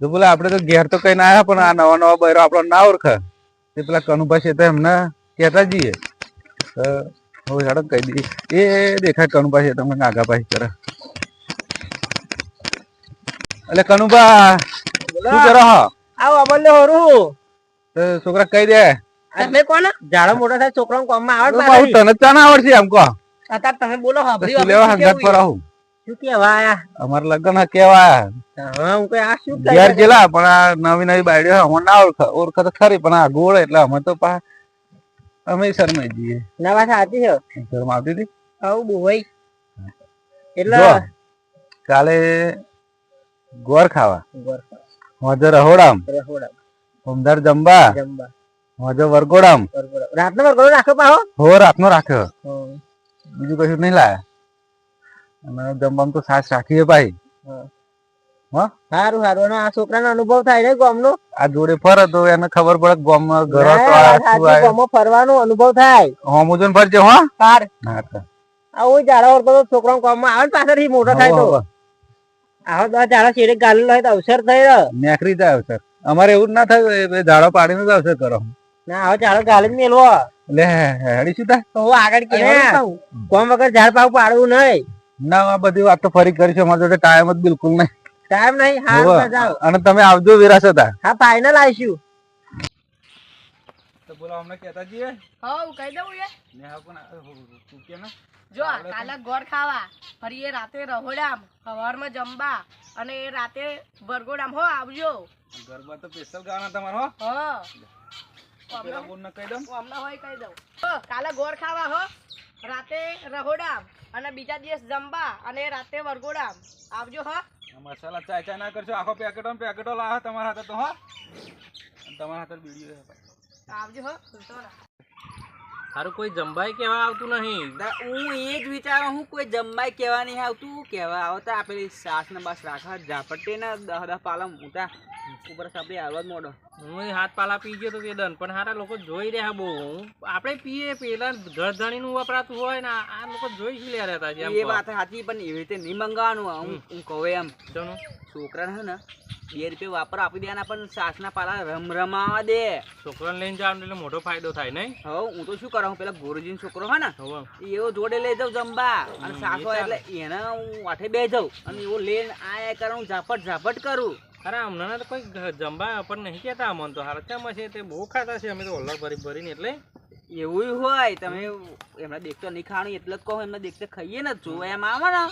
જો આપડે તો ઘેર તો કઈ ના આવ્યા પણ આ નવા નવા બૈરો આપડો ના ઓળખે. એ પેલા કનુભાઈ છે તો એમને કહેતા જઈએ. હવે હેડો કહી દઈએ એ દેખાય કનુભાઈ છે તમને પાછી કરે. એટલે કનુભા શું કરો હો? આવો અમલને હોરું. છોકરા કહી દે. તમે કોણ? જાડો મોટો થાય છોકરાઓ કોમમાં આવે તો તને ચાના આવડશે એમ કહો. તમે બોલો હા લેવા હંગાત પર આવું શું કેવાય અમારા લગ્ન કેવા હા હું કઈ આ શું ઘેર ગયેલા પણ આ નવી નવી બાયડીઓ અમને ના ઓળખ ઓળખે તો ખરી પણ આ ગોળ એટલે અમે તો પા અમે શરમાઈ જઈએ. ના વાત સાચી છે. શરમ આવતી હતી? આવું બોવાઈ એટલે કાલે ગોળ ખાવા. ગોર રહોડામ. રહોડા ઉમદાર જંબા. જમવા હોજે વરગોડામ બરોબર રાતનો વરઘોડો રાખો પાહો? હો રાતનો રાખ્યો. બીજું કશું નહીં લાયા. અને જમવામાં તો સાસ રાખીએ ભાઈ. સારું સારું અને આ છોકરાનો અનુભવ થાય ને ગામનો? આ જોડે ફરે તો એને ખબર પડે ગોમ ઘર ફરવાનો અનુભવ થાય. હોમુજન ફરજે હો સાર હા તો. આવું જાડો વરઘોડો છોકરાઓ ગામમાં આવે ને પાછળથી મોટો થાય તો. આવો તો જાડા શેરે ગાલેલો હોય તો અવસર થઈ નેકરી જાય અવસર. અમારે એવું જ ના થયું એ જાડો ઝાડો પાડીને જ અવસર કરો. ના આવો જાડો ગાલે મેલવો. લે હેડી શું થાય? તો આગળ કે કોમ વગર ઝાડ પાવ પાડવું નહીં. ના આ બધી વાત તો ફરી કરીશું. અમારી જોડે ટાઈમ જ બિલકુલ નહીં. ટાઈમ નહીં. હા જાઓ અને તમે આવજો વિરાસત હા ફાઇનલ આવીશું. તો બોલો અમને કહેતા જઈએ. હું કહી દઉં એ. નેહા પણ તું કે ને? જો કાલે ગોળ ખાવા. ફરી એ રાતે રહોડામ સવારમાં જમવા. અને એ રાતે બરગોડામ હો આવજો. ગરબા તો સ્પેશિયલ ગાવાના તમારો હો. હ. કહી દઉં. હમણાં હોય કહી દઉં. કાલે ગોળ ખાવા હો. રાતે રહોડામ. અને બીજા દિવસ જમવા અને રાતે વરગોડામ આવજો હો? મસાલા ચાય ચાય ના કરજો આખો પેકેટો પેકેટો લાવો તમારા હાથે તો હો? અને તમારા હાથે બીડીઓ આવજો હો તારું કોઈ જમવાય કેવા આવતું નહીં. હું એ જ વિચારું હું કોઈ જમવાય કેવા નહીં આવતું. કેવા આવતા આપેલી સાસ ને બાસ રાખા ઝાપટે ને દહ દહ પાલમ ઉતા ઉપર સાપડી આવવા જ મોડો. હું હાથ પાલા પી ગયો તો તે દન પણ હારા લોકો જોઈ રહ્યા બહુ. હું આપણે પીએ પેલા ધડનું વપરાતું હોય ને આ લોકો જોઈ શું રહેતા છે એ વાત સાચી પણ એવી રીતે નહીં મંગાવવાનું હું કહું એમ. શેનું? છોકરા હે ને બે રૂપિયા વાપર આપી દેવાના પણ સાસના પાલા રમ રમાવા દે. છોકરાને લઈને જાવ એટલે મોટો ફાયદો થાય નહીં? હવે હું તો શું કરું પેલા ગોરજીનો છોકરો હે ને એવો જોડે લઈ જાઉં જમવા. અને સાસ. એટલે એને હું વાઠે બે જાઉં. અને એવો લઈને આયા કરું હું ઝાપટ ઝાપટ કરું. અરે હમણાં તો કોઈ જમવા પણ નહીં કહેતા અમને તો. હારા કેમ છે તે બહુ ખાતા છે અમે તો ઓલર ભરી ભરીને એટલે. એવું હોય તમે એમને દેખતો નહીં ખાણું એટલે જ કહો એમને દેખતે ખાઈએ ને જો એમ આવે ને.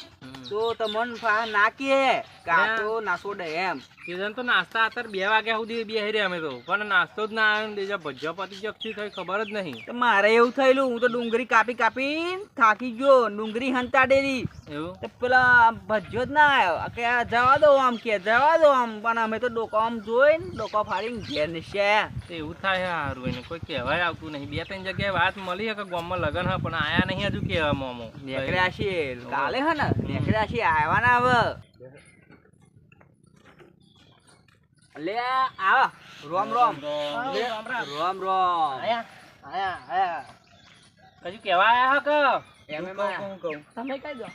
તો તમને ફા ના કે કાતો નાસો છોડે એમ. સિઝન તો નાસ્તા અત્યારે બે વાગ્યા સુધી બેહી રહ્યા અમે તો. પણ નાસ્તો જ ના આવ્યો ને બીજા ભજીયા પતી જગથી થઈ ખબર જ નહીં. તો મારે એવું થયેલું હું તો ડુંગળી કાપી કાપી થાકી ગયો ડુંગળી હંતાડેલી. એવું? તો પેલા ભજ્યો જ ના આવ્યો. કે જવા દો આમ કે જવા દો આમ. પણ અમે તો ડોકો આમ જોઈને ડોકો ફાડીને ઘેર નીચે એવું થાય સારું એને કોઈ કહેવાય આવતું નહીં. બે ત્રણ જગ્યાએ વાત મળી કે ગામમાં લગન હા પણ આયા નહીં હજુ કેવા મોમો નીકળ્યા છીએ કાલે હે ને? નીકળ્યા છીએ આવવાના હવે. લે આવ. રોમ રોમ. રોમ રોમ. આયા. આયા આયા. કશું કેવા આયા હા કે? એમ એમ કહું, કહું. તમે કહી દો.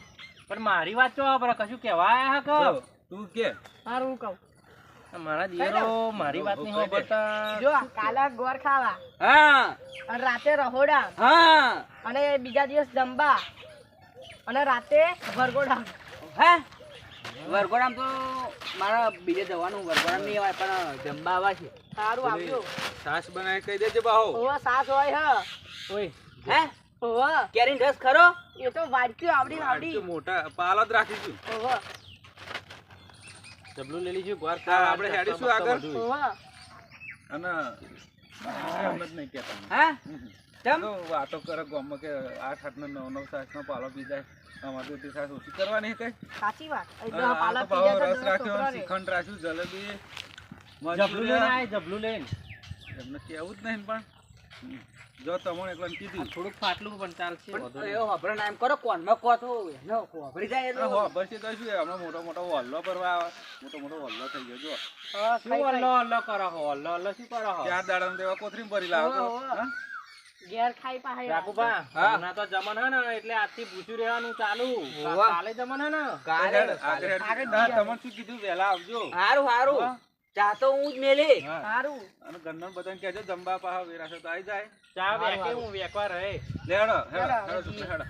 પણ મારી વાત તો આપણે કશું કેવા આયા હા કે? તું કે. સારું કહું. મારા દિયરો મારી વાત નહીં. સાંભળતા જો કાલે ગોર ખાવા. હા. અને રાતે રહોડા. હા. અને બીજા દિવસ જમવા. અને રાતે વરગોડા હે? વરગોડામ તો મારા બીજે જવાનું વરગોડામ નહીં આવે પણ જંબા આવા છે. સારું આવજો. સાસ બનાવી કહી દેજે બાહો. ઓવા સાસ હોય હ. ઓય. હે? ઓવા કેરીન રસ ખરો? એ તો વાડકી આવડી આવડી. મોટા પાલત જ રાખીશું ઓવા જબલું લઈ લીધું ગ્વાર હા, આપણે હેડીશું આગળ. અને એમ જ નહીં કહેતા. હા? વાતો કરે ગામમાં કે આઠ આઠ ને નવ નવ સાસ નો પાલો પી જાય અમારે તો સાસ ઓછી કરવાની કઈ? સાચી વાત. પાલા પી જાય રસ રાખ્યો શ્રીખંડ રાખ્યું જલેબી જબલું લઈને. જબલું લઈને એમને કેવું જ નહીં પણ. જો તમને એકલા કીધું. થોડુંક ફાટલું પણ ચાલશે. એવો હોભરો ના એમ કરો કોનમાં કહો તો એનો હોભરી જાય એટલે હો, બસ તો શું હમણાં મોટો મોટો વલ્લો ભરવા મોટો મોટો વલ્લો થઈ ગયો જો હા, શું ખાઈ અલ્લો અલ્લો કરો હો અલ્લો અલ્લો શું કરો હો? ચાર દાડા દેવા કોથરી ભરી લાવો. ઘેર ખાઈ પાહે. રાખુભા. હમણાં તો જમન હે ને એટલે આજથી પૂછ્યું રહેવાનું ચાલુ. કાલે જમન હે ને? કાલે. આગળ. આગળ તમને શું કીધું વહેલા આવજો. હારું હારું. હા? ચા તો હું જ મેલી. સારું અને ઘરના બધાને કહેજો જમવા પાહા વેરાશે તો આવી જાય. ચા વેકે હું વેકવા રહે. લેડો હેડો હેડો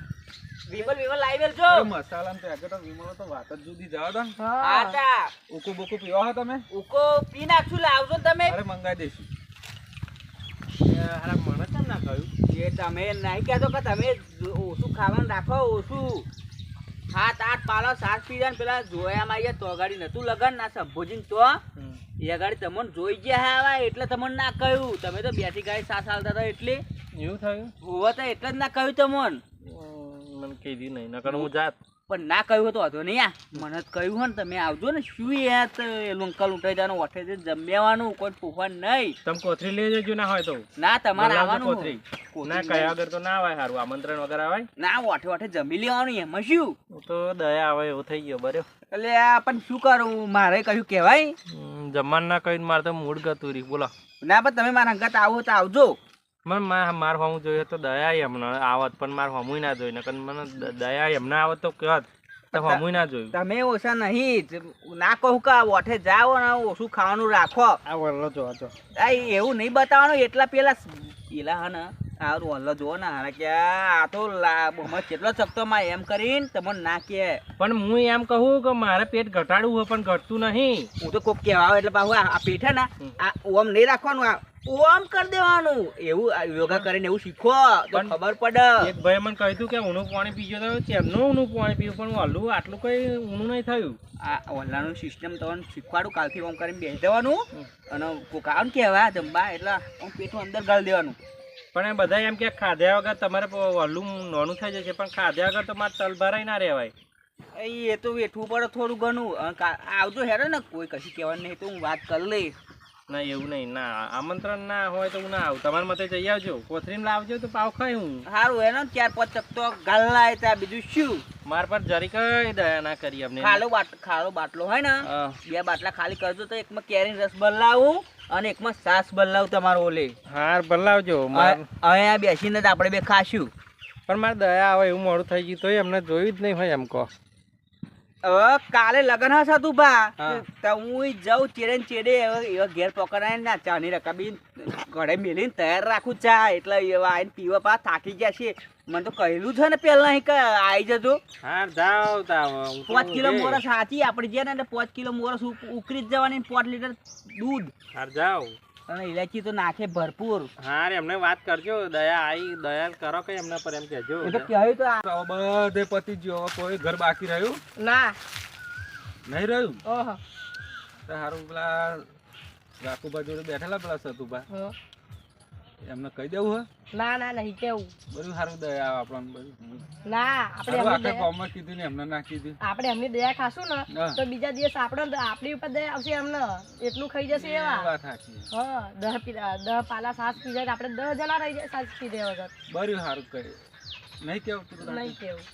વિમલ વિમલ લાવી મેલજો મસાલા ને પેકેટો વિમલ તો વાત જ જુદી જાવ દન હા. તા. ઉકુ બુકુ પીવા હો તમે? ઉકો પી નાખશું લાવજો ને તમે. અરે મંગાઈ દેશું હરા મને કેમ ના કહ્યું? એ તમે નહીં કહેતો કે તમે ઓછું ખાવાનું રાખો ઓછું. સાત આઠ પાલો સાત પીધા પેલા જોયામાં માં તો ગાડી નતું લગન ના સંભોજીને તો. એ ગાડી તમને જોઈ ગયા આવા એટલે તમને ના કહ્યું. તમે તો બેઠી ગાડી સાસ હાલતા હતા એટલે. એવું થયું? હોવા તો એટલે જ ના કહ્યું તમને. મને કીધું નહીં નકર હું જાત. પણ ના કહ્યું હોય તો વાંધો નહીં આ. મને જ કહ્યું હોય ને તમે આવજો ને. શું યાર એ લુંકલ ઉઠાઈ જવાનું ઓઠે જમ્યાવાનું કોઈ પૂફાન નહીં. તમે કોથરી લઈ જજો ના હોય તો. ના તમારે આવવાનું કોથરી. ના કયા વગર તો ના આવે સારું આમંત્રણ વગર આવે? ના ઓઠે ઓઠે જમી લેવાનું એમાં શું? તો દયા આવે એવું થઈ ગયો બરો એટલે આ પણ શું કરું? મારે કહ્યું કહેવાય? જમવાનું ના કહીને મારે તો મૂડ ગતું રહી બોલો. ના પણ તમે મારા અંગત આવો તો આવજો. મને મા- માર હોવું જોઈએ તો દયા એમને. આવત પણ માર હમું ના જોઈ. નકર મને દયા એમને આવત તો કહેત તો ના જોયું. તમે ઓછા નહીં. ના કહું કે ઓઠે જાઓ ને ઓછું ખાવાનું રાખો. આ વરલો જો એવું નહીં બતાવવાનું. એટલા પેલા પેલા હા ને આ વલ્લો જુઓ ને હારા કે આ તો બહુમત કેટલો ચકતો માં એમ કરીને તમને ના કે. પણ હું એમ કહું કે મારે પેટ ઘટાડવું હોય પણ ઘટતું નહીં. હું તો કોક કહેવા એટલે પાછું આ પેટ હે ને આ ઓમ નહીં રાખવાનું આ ઓમ કરી દેવાનું. એવું યોગા કરીને એવું શીખો તો ખબર પડે. એક ભાઈ મને કહ્યું કે ઊનું પાણી પીજો તો ચેમનું ઊનું પાણી પીવું? પણ હલું આટલું કઈ ઊનું નહીં થયું. આ ઓનલાઈન સિસ્ટમ તમને શીખવાડું કાલથી ઓમ કરીને બેસી દેવાનું અને કોક આવે ને કહેવા જમવા એટલે પેટનું અંદર ગાળી દેવાનું. પણ એ બધા એમ કે ખાધ્યા વગર તમારે હલું નાનું થઈ જશે પણ ખાધ્યા વગર તો મારે તલભરાય ના રહેવાય. એ તો વેઠવું પડે થોડું ઘણું. આવજો હેરો ને, કોઈ કશું કહેવાનું નહીં તો હું વાત કરી લઈશ. ના એવું નહીં. ના આમંત્રણ ના હોય તો હું ના આવું. તમારા મતે જઈ આવજો. કોથરીને લાવજો તો પાવ ખાઈ હું. સારું એનો ચાર પાંચ ચપતો ગાલાય ત્યાં બીજું શું? માર પર જરી કઈ દયા ના કરી અમને. ખાલો બાટ ખાલો બાટલો હોય ને બે બાટલા ખાલી કરજો તો એકમાં કેરી રસ બદલાવું અને એકમાં સાસ બદલાવું તમારો ઓલે. હાર બદલાવજો. અહીંયા બેસીને જ આપણે બે ખાશું. પણ મારે દયા આવે એવું મોડું થઈ ગયું તો એમને જોયું જ નહીં હોય એમ કહો. કાલે લગન હશે તું બા. તો હું જઉં ચેડે ચેડે એવા ઘેર પકડાય ના ચાની રકાબી ઘરે મેલીને તૈયાર રાખું ચા એટલે એવા આઈને પીવા પા થાકી ગયા છે. મને તો કહેલું છે ને પેલા કે આવી જજો. હા જાવ તાવ પાંચ કિલો મોરસ સાચી આપણે જ્યાં ને પાંચ કિલો મોરસ ઉકરી જ જવાની પાંચ લીટર દૂધ. હાર જાઓ. અને ઇલાયચી તો નાખે ભરપૂર. હાર એમને વાત કરજો દયા આવી દયા કરો કે એમને પર એમ કહેજો. એ તો કહ્યું તો આ- બધે પતી ગયો કોઈ ઘર બાકી રહ્યું? ના. નહીં રહ્યું? ઓહો. તો હારું પેલા રાખુભા જોડે બેઠેલા પેલા સતુભા. હં. એમને કહી દેવું હે? ના ના નહીં કેવું બધું સારું દયા આપણને બધું. ના આપણે આખા દયા કીધું ને એમને ના કીધું. આપણે એમની દયા ખાશું ને તો બીજા દિવસ આપણે આપણી ઉપર દયા આવશે એમને. એટલું ખાઈ જશે એવા. વાત સાચી હા દહ પીલા દહ પાલા સાસ પી જાય આપણે દહ જણા રહી જાય સાસ પીધે વગર. બરું સારું કહે. નહીં કેવું નહીં કેવું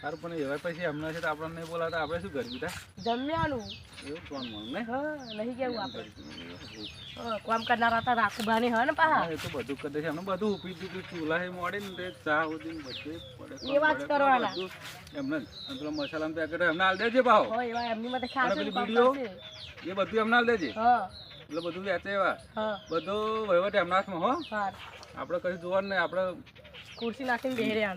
સારું પણ એવા પછી હમણાં છે તો આપણને નહીં બોલાતા આપણે શું કરવું તા જમ્યાનું. એવું કોણ મળે ને હા નહીં કેવું આપણે. કોમ કરનારા હતા રાખુભાની હા ને પાહા? એ તો બધું કરે છે. એમને બધું ઉપી દીધું. ચૂલા હે મોડે ને તે ચા સુધી ને બધું પડે. એ વાત કરવાના. એમને પેલો મસાલાનું પેકેટ એમને હાલ દેજે ભાવ હો એવા એમની માટે ખાસ વીડિયો? એ બધું એમને હાલ દેજે. હા. એટલે બધું વેચે એવા. હા. બધું વહીવટ એમના હાથમાં હો. હા. આપણે કશું જોવાનું નહીં. આપણે ખુરશી નાખીને બેહી રહ્યા